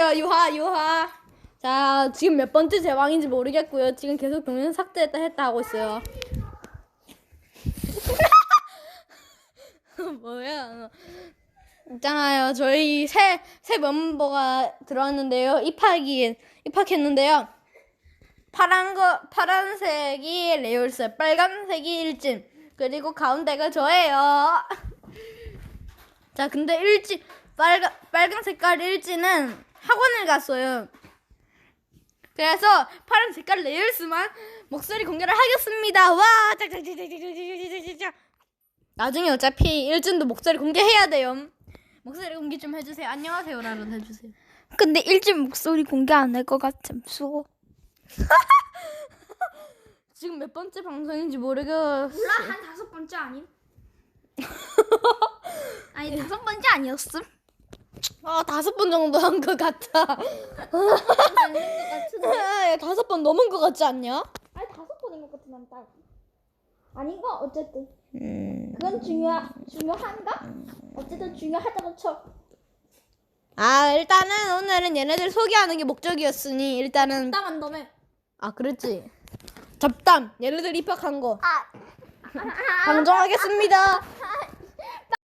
야, 유하, 유하. 자, 지금 몇 번째 제왕인지 모르겠고요. 지금 계속 동영 삭제했다 했다 하고 있어요. 뭐야? 있잖아요. 저희 새, 새 멤버가 들어왔는데요. 입학이, 입학했는데요. 파란 거, 파란색이 레올스, 빨간색이 일진, 그리고 가운데가 저예요. 자, 근데 일진, 빨간, 빨간 색깔 일진은 학원을 갔어요. 그래서 파란 색깔 레일스만 목소리 공개를 하겠습니다. 와, 짝짝짝짝짝짝짝짝짝. 나중에 어차피 일진도 목소리 공개해야 돼요. 목소리 공개 좀 해주세요. 안녕하세요라도 해주세요. 근데 일진 목소리 공개 안 할 것 같아. 무서워. 지금 몇 번째 방송인지 모르겠어. 몰라 한 다섯 번째 아님? 아니 다섯 번째 아니었음? 아 다섯 번 정도 한 것 같아. 아, 다섯 번 넘은 것 같지 않냐? 아니 다섯 번인 것 같은 난 딱. 아닌가 어쨌든 음. 그건 중요 중요한가? 어쨌든 중요하다고 쳐. 아 일단은 오늘은 얘네들 소개하는 게 목적이었으니 일단은 땀안 넘에. 아 그랬지. 잡담 얘네들 입학한 거 아. 방송하겠습니다.